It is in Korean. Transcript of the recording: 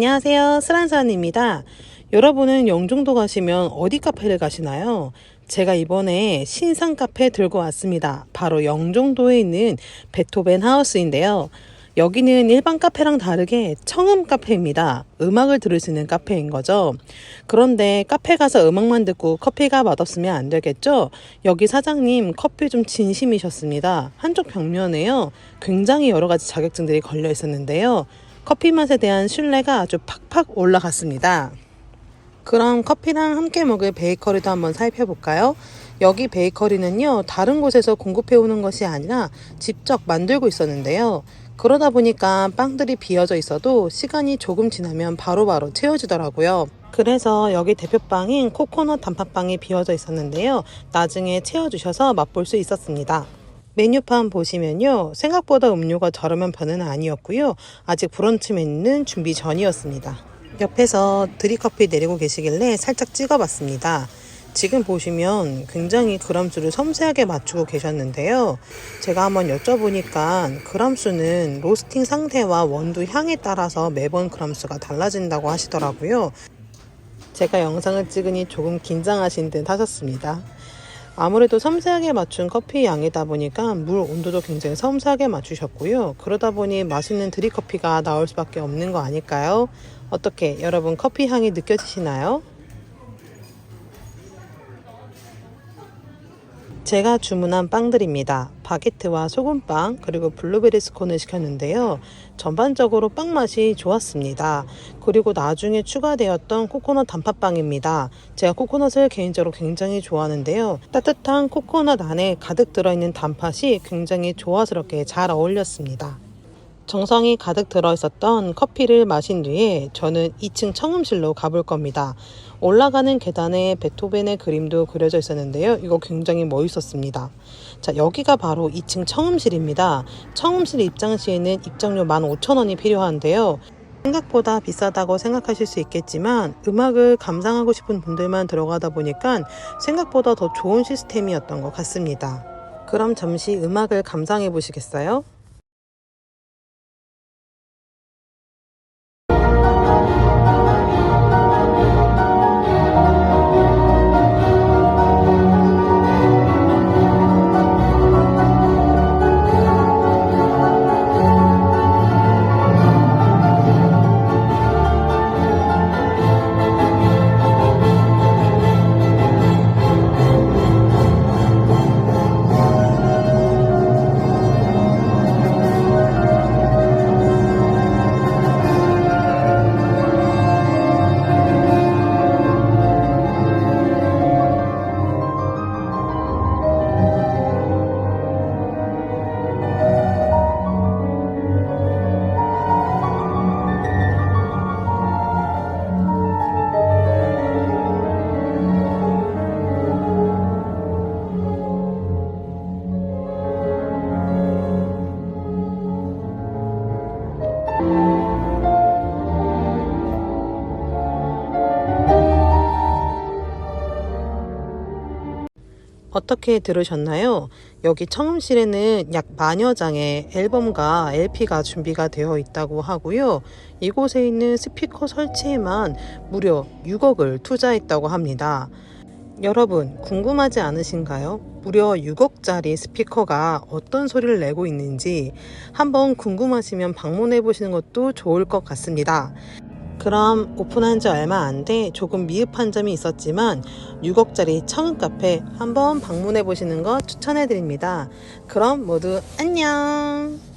안녕하세요. 스란산입니다. 여러분은 영종도 가시면 어디 카페를 가시나요? 제가 이번에 신상 카페 들고 왔습니다. 바로 영종도에 있는 베토벤 하우스인데요. 여기는 일반 카페랑 다르게 청음 카페입니다. 음악을 들을 수 있는 카페인 거죠. 그런데 카페 가서 음악만 듣고 커피가 맛없으면 안 되겠죠? 여기 사장님 커피 좀 진심이셨습니다. 한쪽 벽면에요. 굉장히 여러 가지 자격증들이 걸려 있었는데요. 커피 맛에 대한 신뢰가 아주 팍팍 올라갔습니다. 그럼 커피랑 함께 먹을 베이커리도 한번 살펴볼까요? 여기 베이커리는요, 다른 곳에서 공급해오는 것이 아니라 직접 만들고 있었는데요. 그러다 보니까 빵들이 비어져 있어도 시간이 조금 지나면 바로바로 채워지더라고요. 그래서 여기 대표빵인 코코넛 단팥빵이 비어져 있었는데요. 나중에 채워주셔서 맛볼 수 있었습니다. 메뉴판 보시면요. 생각보다 음료가 저렴한 편은 아니었고요. 아직 브런치 메뉴는 준비 전이었습니다. 옆에서 드립커피 내리고 계시길래 살짝 찍어봤습니다. 지금 보시면 굉장히 그람수를 섬세하게 맞추고 계셨는데요. 제가 한번 여쭤보니까 그람수는 로스팅 상태와 원두 향에 따라서 매번 그람수가 달라진다고 하시더라고요. 제가 영상을 찍으니 조금 긴장하신 듯 하셨습니다. 아무래도 섬세하게 맞춘 커피 양이다 보니까 물 온도도 굉장히 섬세하게 맞추셨고요. 그러다 보니 맛있는 드립커피가 나올 수밖에 없는 거 아닐까요? 어떻게 여러분 커피 향이 느껴지시나요? 제가 주문한 빵들입니다. 바게트와 소금빵 그리고 블루베리 스콘을 시켰는데요. 전반적으로 빵 맛이 좋았습니다. 그리고 나중에 추가되었던 코코넛 단팥빵입니다. 제가 코코넛을 개인적으로 굉장히 좋아하는데요. 따뜻한 코코넛 안에 가득 들어있는 단팥이 굉장히 조화스럽게 잘 어울렸습니다. 정성이 가득 들어있었던 커피를 마신 뒤에 저는 2층 청음실로 가볼 겁니다. 올라가는 계단에 베토벤의 그림도 그려져 있었는데요. 이거 굉장히 멋있었습니다. 자, 여기가 바로 2층 청음실입니다. 청음실 입장 시에는 입장료 15,000원이 필요한데요. 생각보다 비싸다고 생각하실 수 있겠지만 음악을 감상하고 싶은 분들만 들어가다 보니까 생각보다 더 좋은 시스템이었던 것 같습니다. 그럼 잠시 음악을 감상해 보시겠어요? 어떻게 들으셨나요? 여기 청음실에는 약 만여 장의 앨범과 LP가 준비가 되어 있다고 하고요. 이곳에 있는 스피커 설치에만 무려 6억을 투자했다고 합니다. 여러분, 궁금하지 않으신가요? 무려 6억짜리 스피커가 어떤 소리를 내고 있는지 한번 궁금하시면 방문해 보시는 것도 좋을 것 같습니다. 그럼 오픈한 지 얼마 안 돼 조금 미흡한 점이 있었지만 6억짜리 청음 카페 한번 방문해 보시는 거 추천해 드립니다. 그럼 모두 안녕!